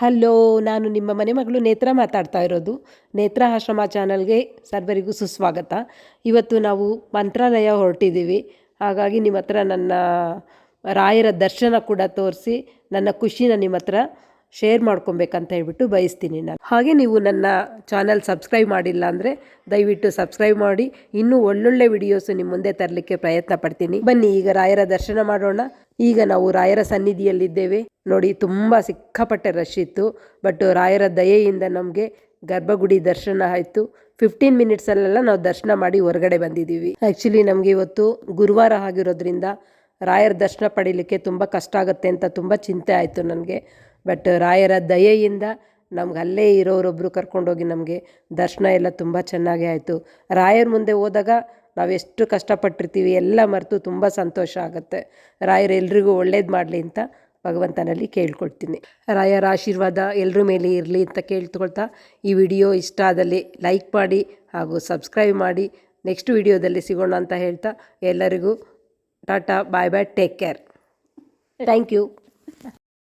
Hello, ನಾನು ನಿಮ್ಮ ಮನೆ ಮಗಳು ನೇತ್ರ ಮಾತಾಡ್ತಾ ಇರೋದು. ನೇತ್ರ ಆಶ್ರಮ ಚಾನಲ್ಗೆ ಸರ್ವರಿಗೂ ಸುಸ್ವಾಗತ. ಇವತ್ತು ನಾವು ಮಂತ್ರಾಲಯ ಹೊರಟಿದ್ದೀವಿ. ಹಾಗಾಗಿ ನಿಮ್ಮ ಹತ್ರ ನನ್ನ ರಾಯರ ದರ್ಶನ ಕೂಡ ತೋರಿಸಿ, ನನ್ನ ಖುಷಿನ ನಿಮ್ಮ ಹತ್ರ ಶೇರ್ ಮಾಡ್ಕೊಬೇಕಂತ ಹೇಳ್ಬಿಟ್ಟು ಬಯಸ್ತೀನಿ ನಾನು. ಹಾಗೆ ನೀವು ನನ್ನ ಚಾನಲ್ ಸಬ್ಸ್ಕ್ರೈಬ್ ಮಾಡಿಲ್ಲ ಅಂದರೆ ದಯವಿಟ್ಟು ಸಬ್ಸ್ಕ್ರೈಬ್ ಮಾಡಿ. ಇನ್ನೂ ಒಳ್ಳೊಳ್ಳೆ ವಿಡಿಯೋಸು ನಿಮ್ಮ ಮುಂದೆ ತರಲಿಕ್ಕೆ ಪ್ರಯತ್ನ ಪಡ್ತೀನಿ. ಬನ್ನಿ, ಈಗ ರಾಯರ ದರ್ಶನ ಮಾಡೋಣ. ಈಗ ನಾವು ರಾಯರ ಸನ್ನಿಧಿಯಲ್ಲಿದ್ದೇವೆ. ನೋಡಿ, ತುಂಬ ಸಿಕ್ಕಾಪಟ್ಟೆ ರಶ್ ಇತ್ತು. ಬಟ್ ರಾಯರ ದಯೆಯಿಂದ ನಮಗೆ ಗರ್ಭಗುಡಿ ದರ್ಶನ ಆಯಿತು. ಫಿಫ್ಟೀನ್ ಮಿನಿಟ್ಸಲ್ಲೆಲ್ಲ ನಾವು ದರ್ಶನ ಮಾಡಿ ಹೊರಗಡೆ ಬಂದಿದ್ದೀವಿ. ಆ್ಯಕ್ಚುಲಿ ನಮಗೆ ಇವತ್ತು ಗುರುವಾರ ಆಗಿರೋದ್ರಿಂದ ರಾಯರ ದರ್ಶನ ಪಡೀಲಿಕ್ಕೆ ತುಂಬ ಕಷ್ಟ ಆಗುತ್ತೆ ಅಂತ ತುಂಬ ಚಿಂತೆ ಆಯಿತು ನನಗೆ. ಬಟ್ ರಾಯರ ದಯೆಯಿಂದ ನಮ್ಗೆ ಅಲ್ಲೇ ಇರೋರೊಬ್ಬರು ಕರ್ಕೊಂಡೋಗಿ ನಮಗೆ ದರ್ಶನ ಎಲ್ಲ ತುಂಬ ಚೆನ್ನಾಗಿ ಆಯಿತು. ರಾಯರ ಮುಂದೆ ಹೋದಾಗ ನಾವು ಎಷ್ಟು ಕಷ್ಟಪಟ್ಟಿರ್ತೀವಿ ಎಲ್ಲ ಮರೆತು ತುಂಬ ಸಂತೋಷ ಆಗುತ್ತೆ. ರಾಯರು ಎಲ್ರಿಗೂ ಒಳ್ಳೇದು ಮಾಡಲಿ ಅಂತ ಭಗವಂತನಲ್ಲಿ ಕೇಳ್ಕೊಳ್ತೀನಿ. ರಾಯರ ಆಶೀರ್ವಾದ ಎಲ್ಲರ ಮೇಲೆ ಇರಲಿ ಅಂತ ಕೇಳ್ಕೊಳ್ತಾ ಈ ವಿಡಿಯೋ ಇಷ್ಟ ಆದಲ್ಲಿ ಲೈಕ್ ಮಾಡಿ ಹಾಗೂ ಸಬ್ಸ್ಕ್ರೈಬ್ ಮಾಡಿ. ನೆಕ್ಸ್ಟ್ ವಿಡಿಯೋದಲ್ಲಿ ಸಿಗೋಣ ಅಂತ ಹೇಳ್ತಾ ಎಲ್ಲರಿಗೂ tata, bye bye, take care. Thank you.